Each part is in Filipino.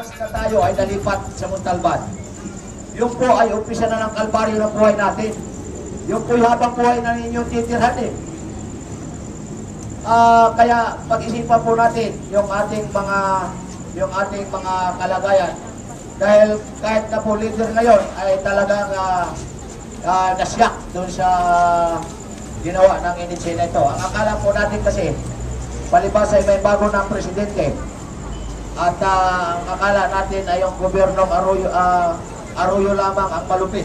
once na tayo ay nalipat sa Montalban, yung po ay umpisa na ng kalbaryo ng buhay natin. Yung po habang buhay na ninyong titirhan eh. Ah, kaya pag-isipan po natin yung ating mga yung ating mga kalagayan. Dahil kahit na po leader ngayon ay talagang uh, uh, nasyak doon sa ginawa ng NHC na ito. Ang akala po natin kasi, palibas ay may bago ng presidente. At ah, ang akala natin ay yung gobyernong Arroyo, ah, Arroyo lamang ang malupit.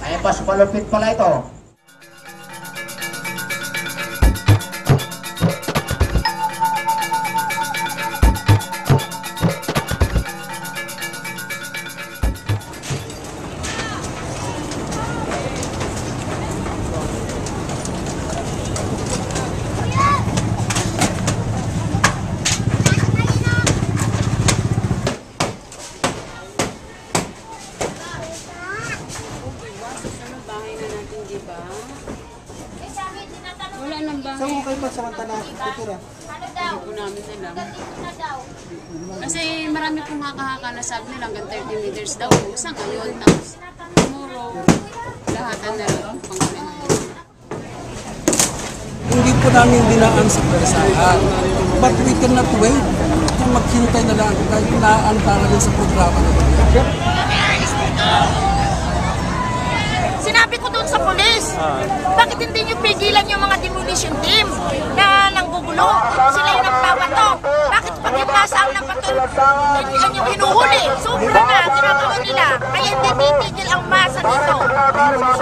Ay mas malupit pala ito. Na natin, di ba? Wala nang bahay. Saan mo kayo pansamantala titira? Hindi po namin alam. Kasi marami pong haka-haka na sabi nila hanggang 30 meters daw. Sa ngayon, tapos tomorrow, lahatan na lang pang Hindi po namin dinaan sa pagkasahan. But we cannot wait kung maghintay na lang kahit naan para rin sa programa na ito. Sinabi ko doon sa polis, bakit hindi nyo pigilan yung mga demolition team na nanggugulo? Sila yung nagpapato. Bakit pag yung masaang na pato, yan yung hinuhuli? Sobra na, ginagawa nila. Kaya hindi titigil ang masa dito.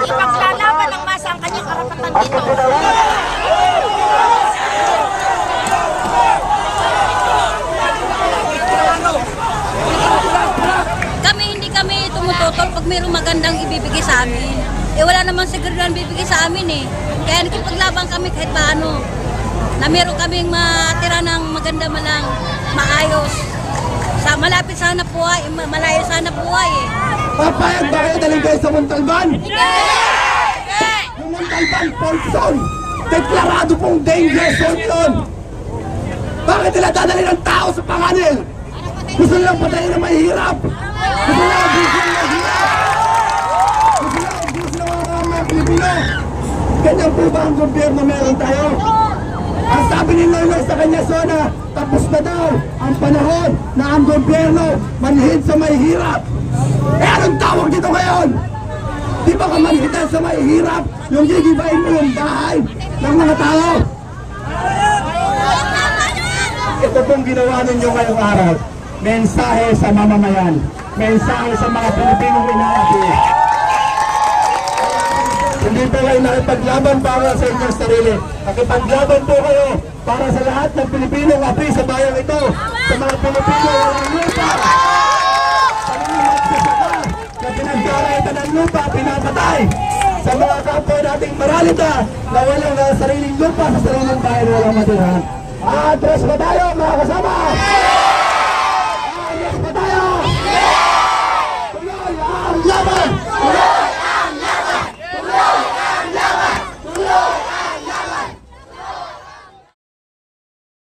Ipaglalaban ng masa ang kanyang karapatan dito. Kami hindi kami tumututol pag mayroong magandang ibibigay sa amin. Eh wala namang seguridad bibigay sa amin eh. Kaya nakipaglaban kami kahit paano. Na meron kaming matira ng maganda malang maayos. Sa malapit sana buhay, ma- malayo sana buhay eh. Papayag ba kayo daling kayo sa Montalban? Yung Montalban, Paulson! Deklarado pong danger zone yun! Bakit nila dadali ng tao sa panganil? Gusto nilang patayin na mahirap! Gusto nilang abusin na mahirap! Pilipino! Ganyan po ba ang gobyerno meron tayo? Ang sabi ni Noynoy sa kanya zona, tapos na daw ang panahon na ang gobyerno manhid sa may hirap. Eh anong tawag dito ngayon? Di ba kamanhitan sa may hirap yung gigibain mo yung bahay ng mga tao? Ito pong ginawa ninyo ngayong araw. Mensahe sa mamamayan. Mensahe sa mga Pilipinong inaapi. Hindi po kayo nakipaglaban para sa inyong sarili. Nakipaglaban po kayo para sa lahat ng Pilipinong api sa bayan ito. Sa mga Pilipino walang lupa. Sa saka na pinagkaraitan ng lupa, pinapatay. Sa mga kapwa nating maralita na walang uh, sariling lupa sa sariling bayan walang matirahan. Atras ba tayo mga kasama? Atras ba tayo? Tuloy ang laban!